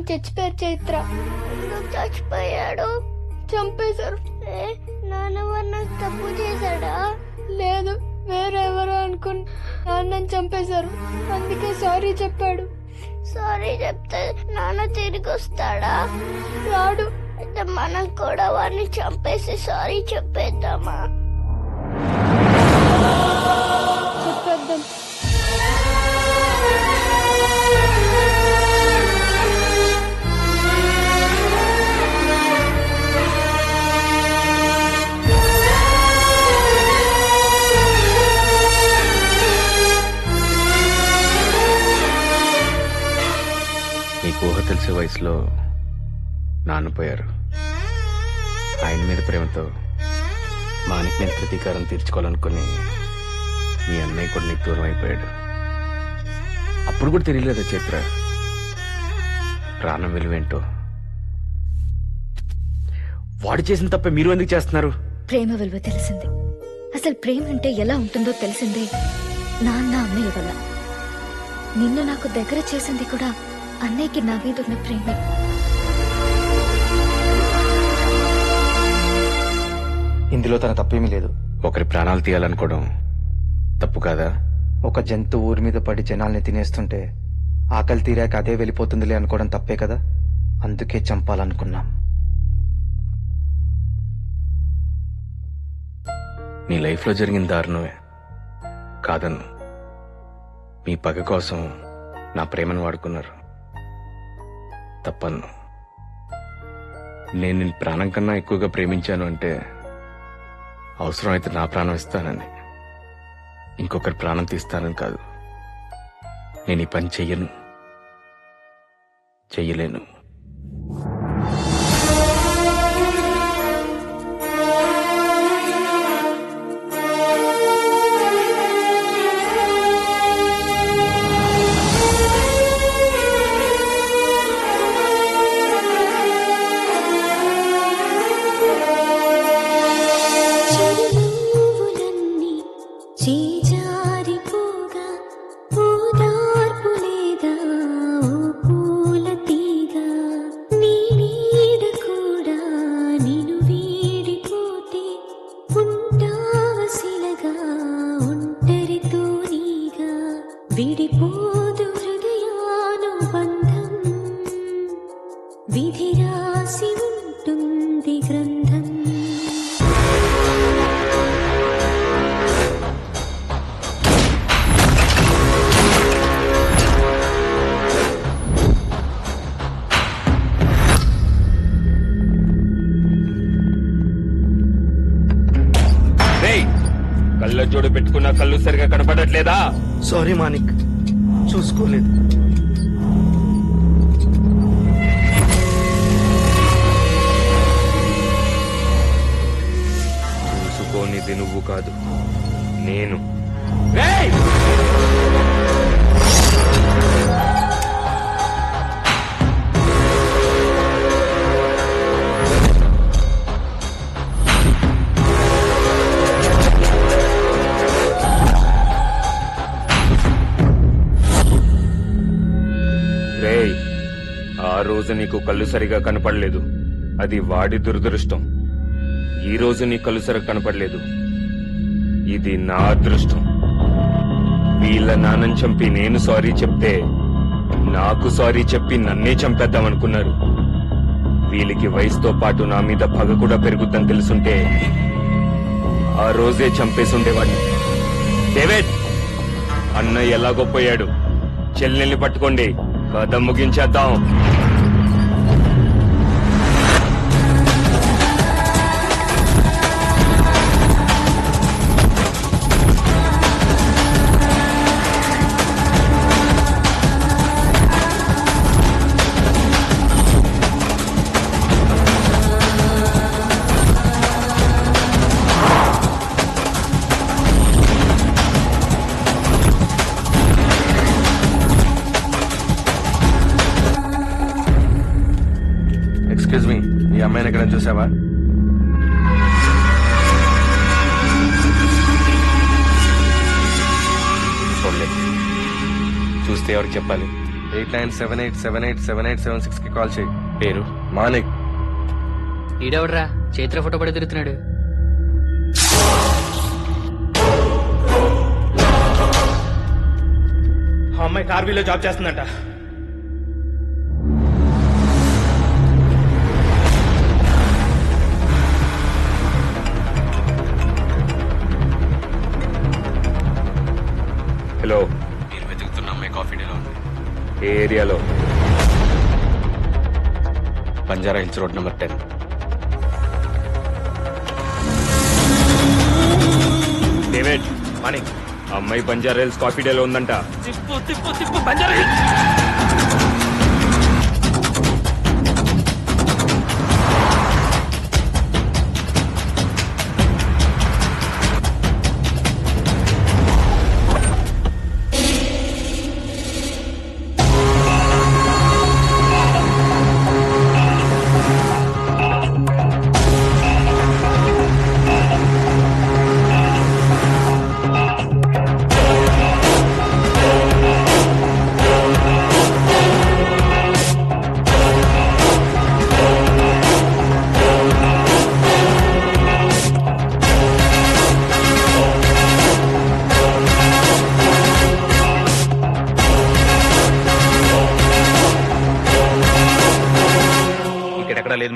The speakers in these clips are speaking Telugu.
నాన్న చచ్చిపోయారు చైత్ర. చచ్చిపోయాడు. చంపేశారు. ఏ నాన్న తప్పు చేశాడా? లేదు వేరెవరో అనుకుని నాన్నని చంపేశారు. అందుకే సారీ చెప్పాడు. సారీ చెప్తే నాన్న తిరిగి వస్తాడా రాడు. అయితే మనం కూడా వాడిని చంపేసి సారీ చెప్పేద్దామా? వయసులో నాన్నపోయారు ఆయన మీద ప్రేమతో మానికి నేను ప్రతీకారం తీర్చుకోవాలనుకుని మీ అన్నయ్య కూడా నీకు దూరం అయిపోయాడు. అప్పుడు కూడా తెలియలేదా చైత్ర? ప్రాణం విలువేంటో? వాడు చేసిన తప్ప మీరు ఎందుకు చేస్తున్నారు? ప్రేమ విలువ తెలిసింది. అసలు ప్రేమ అంటే ఎలా ఉంటుందో తెలిసిందే నాన్న అన్నయ్య వల్ల. నిన్ను నాకు దగ్గర చేసింది కూడా అన్నయ్యకి నా మీద ఉన్న ప్రేమే. ఇందులో తన తప్పేమీ లేదు. ఒకరి ప్రాణాలు తీయాలనుకోవడం తప్పు కాదా? ఒక జంతువు ఊరి మీద పడి జనాల్ని తినేస్తుంటే ఆకలి తీరాక అదే వెళ్ళిపోతుందిలే అనుకోవడం తప్పే కదా? అందుకే చంపాలనుకున్నాం. నీ లైఫ్లో జరిగిన దారుణమే. కాదన్ను. మీ పగ కోసం నా ప్రేమను వాడుకున్నారు. తప్పను. నేను నేను ప్రాణం కన్నా ఎక్కువగా ప్రేమించాను అంటే అవసరం అయితే నా ప్రాణం ఇస్తానని. ఇంకొకరి ప్రాణం తీస్తానని కాదు. నేను ఈ పని చెయ్యను. చెయ్యలేను. కళ్ళజోడు పెట్టుకున్న కళ్ళు సరిగా కనపడట్లేదా? సారీ మానిక్ చూసుకోలేదు. చూసుకోనిది నువ్వు కాదు నేను. రోజు నీకు కళ్ళు సరిగా కనపడలేదు. అది వాడి దురదృష్టం. ఈ రోజు నీ కళ్ళు సరిగా కనపడలేదు. ఇది నా అదృష్టం. వీళ్ళ నాన్నని చంపి నేను సారీ చెప్తే నాకు సారీ చెప్పి నన్నే చంపేద్దామనుకున్నారు వీళ్ళకి వయసుతో పాటు నా మీద పగ కూడా పెరుగుద్దని తెలుసుంటే ఆ రోజే చంపేసుండేవాడిని. డేవిడ్! అన్న ఎలాగో పోయాడు. చెల్లెల్ని పట్టుకోండి. కథ ముగించేద్దాం. ఎక్స్క్యూజ్ మీ ఈ అమ్మాయిని ఎక్కడ చూసావా? చూడలేదు చూస్తే ఎవరికి చెప్పాలి? Eight nine seven eight seven eight seven eight seven సిక్స్కి కాల్ చేయి. పేరు? మానిక్ ఈడెవడ్రా? చైత్ర ఫోటో పడి తిరుగుతున్నాడు. ఆ అమ్మాయి కార్వీలో జాబ్ చేస్తుందంట. ఏరియాలో. Banjara Hills road number ten. David money అమ్మాయి బంజారా హిల్స్ కాఫీ డేలో ఉందంట. తిప్పు తిప్పు తిప్పు బంజారా హిల్స్.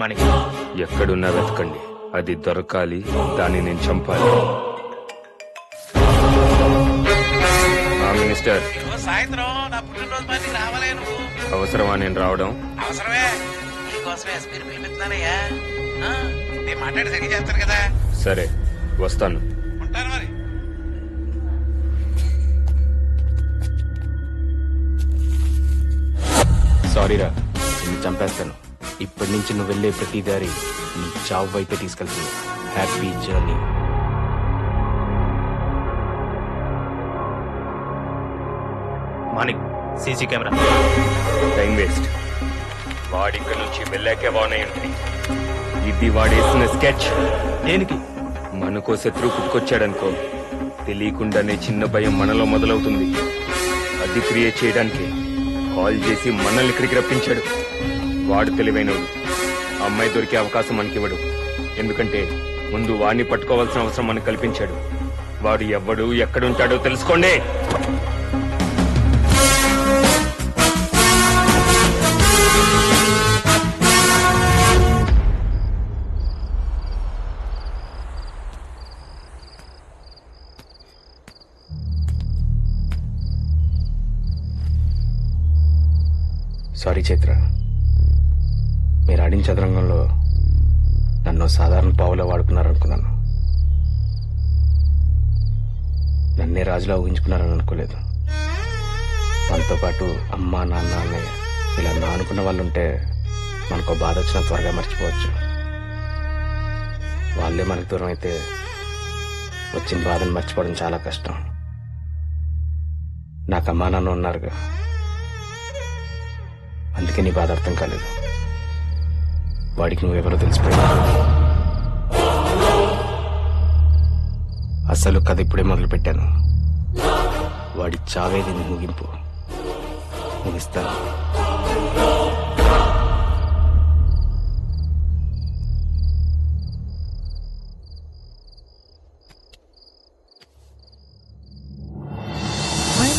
మాణి ఎక్కడున్నా వెతకండి. అది దొరకాలి దాన్ని నేను చంపాలి. మినిస్టర్. సాయంత్రం నా పుట్టినరోజు అవసరమా నేను రావడం? అవసరమే. నీకోసమే ఎస్పీని పిలిపిస్తున్నానయ్యా ఆ, నేను మాట్లాడి సరిగ్గా చేస్తాను కదా. సరే వస్తాను. ఉంటాను మరి. సారీరా నిన్ను చంపేస్తాను. ఇప్పటి నుంచి నువ్వు వెళ్ళే ప్రతి దారి నీ చావు వైపే తీసుకెళ్తుంది. Happy journey Manik CC camera. Time waste వాడిక్కడి నుంచి వెళ్ళాకే బాగున్నాయండి ఇది వాడేసిన స్కెచ్. దేనికి? మనకో శత్రువు పుట్టుకొచ్చాడనుకో తెలియకుండానే చిన్న భయం మనలో మొదలవుతుంది. అది క్రియేట్ చేయడానికి కాల్ చేసి మనల్ని ఇక్కడికి రప్పించాడు. వాడు తెలివైనడు అమ్మాయి దొరికే అవకాశం మనకివ్వడు. ఎందుకంటే ముందు వాడిని పట్టుకోవాల్సిన అవసరం మనకు కల్పించాడు. వాడు ఎవ్వడు ఎక్కడుంటాడో తెలుసుకోండి. సారీ చైత్ర. మీరు ఆడిన చదరంగంలో నన్ను సాధారణ పావులో వాడుకున్నారనుకున్నాను. నన్నే రాజులా ఊహించుకున్నారని అనుకోలేదు. మనతో పాటు అమ్మ నాన్న అన్నయ్య ఇలా నా అనుకున్న వాళ్ళు ఉంటే మనకు బాధ వచ్చిన త్వరగా మర్చిపోవచ్చు. వాళ్ళే మనకు దూరం అయితే వచ్చిన బాధను మర్చిపోవడం చాలా కష్టం. నాకు అమ్మా నాన్న ఉన్నారుగా. అందుకే నీ బాధ అర్థం కాలేదు. వాడికి నువ్వెవరో తెలిసిపోయింది అసలు కథ ఇప్పుడే మొదలు పెట్టాను వాడి చావేది ముగింపు. ముగిస్తాను.